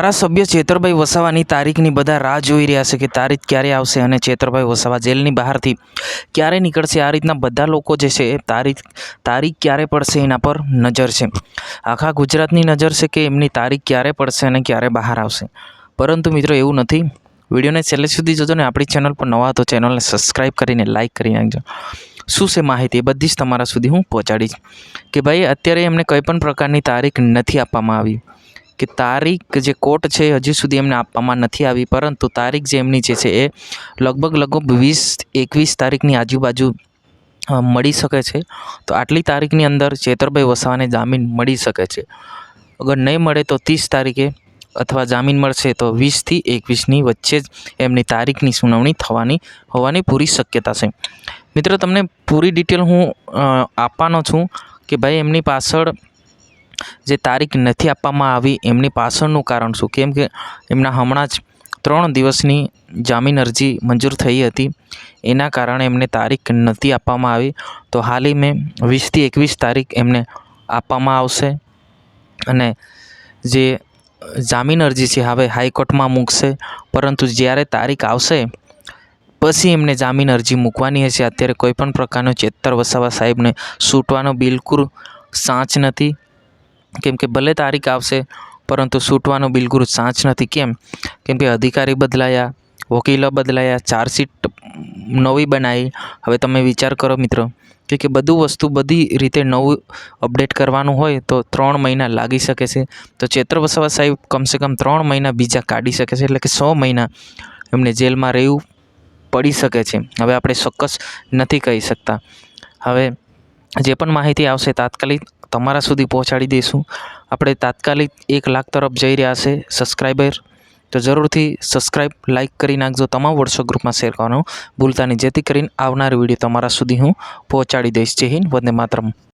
ધારાસભ્ય ચેતરભાઈ વસાવાની તારીખની બધા રાહ જોઈ રહ્યા છે કે તારીખ ક્યારે આવશે અને ચેતરભાઈ વસાવા જેલની બહારથી ક્યારે નીકળશે? આ રીતના બધા લોકો જે છે એ તારીખ તારીખ ક્યારે પડશે એના પર નજર છે. આખા ગુજરાતની નજર છે કે એમની તારીખ ક્યારે પડશે અને ક્યારે બહાર આવશે. પરંતુ મિત્રો એવું નથી. વિડીયોને છેલ્લે સુધી જોજો ને આપણી ચેનલ પર નવા તો ચેનલને સબસ્ક્રાઈબ કરીને લાઇક કરી નાખજો. શું છે માહિતી? એ બધી જ તમારા સુધી હું પહોંચાડીશ. કે ભાઈ, અત્યારે એમને કંઈ પણ પ્રકારની તારીખ નથી આપવામાં આવી. કે તારીખ જે કોર્ટ છે હજી સુધી એમને આપવામાં નથી આવી, પરંતુ તારીખ જે એમની જે છે એ લગભગ લગભગ વીસ, એકવીસ તારીખની આજુબાજુ મળી શકે છે. તો આટલી તારીખની અંદર ચેતરભાઈ વસાવાને જામીન મળી શકે છે. અગર નહીં મળે તો ત્રીસ તારીખે અથવા જામીન મળશે તો વીસથી એકવીસની વચ્ચે જ એમની તારીખની સુનાવણી થવાની, હોવાની પૂરી શક્યતા છે. મિત્રો, તમને પૂરી ડિટેલ હું આપવાનો છું કે ભાઈ એમની પાછળ જે તારીખ નથી આપવામાં આવી એમની પાછળનું કારણ શું? કેમ કે એમના હમણાં જ ત્રણ દિવસની જામીન અરજી મંજૂર થઈ હતી. એના કારણે એમને તારીખ નથી આપવામાં આવી. તો હાલી મેં વીસથી એકવીસ તારીખ એમને આપવામાં આવશે. અને જે જામીન અરજી છે, હવે હાઈકોર્ટમાં મૂકશે. પરંતુ જ્યારે તારીખ આવશે, પછી એમને જામીન અરજી મૂકવાની હશે. અત્યારે કોઈપણ પ્રકારનો ચેતર વસાવા સાહેબને છૂટવાનો બિલકુલ સાંચ નથી. કેમ કે ભલે તારીખ આવશે, પરંતુ છૂટવાનો બિલકુલ સાંચ નથી. કેમ? કેમ કે અધિકારી બદલાયા, વકીલો બદલાયા, ચાર્જશીટ નવી બનાવી. હવે તમે વિચાર કરો મિત્રો, કે કે બધું વસ્તુ બધી રીતે નવું અપડેટ કરવાનું હોય તો ત્રણ મહિના લાગી શકે છે. તો ચેત્ર વસાવા સાહેબ કમસે કમ ત્રણ મહિના બીજા કાઢી શકે છે, એટલે કે સો મહિના એમને જેલમાં રહેવું પડી શકે છે. હવે આપણે ચોક્કસ નથી કહી શકતા. હવે જે પણ માહિતી આવશે તાત્કાલિક તમારા સુધી પહોંચાડી દઈશું. આપણે તાત્કાલિક એક લાખ તરફ જઈ રહ્યા છે સબસ્ક્રાઈબર તો જરૂરથી સબસ્ક્રાઈબ લાઇક કરી નાખજો તમામ વોટ્સઅપ ગ્રુપમાં શેર કરવાનું ભૂલતા નહીં. જેથી કરીને આવનાર વીડિયો તમારા સુધી હું પહોંચાડી દઈશ. જય હિન્દ, વંદે માતરમ.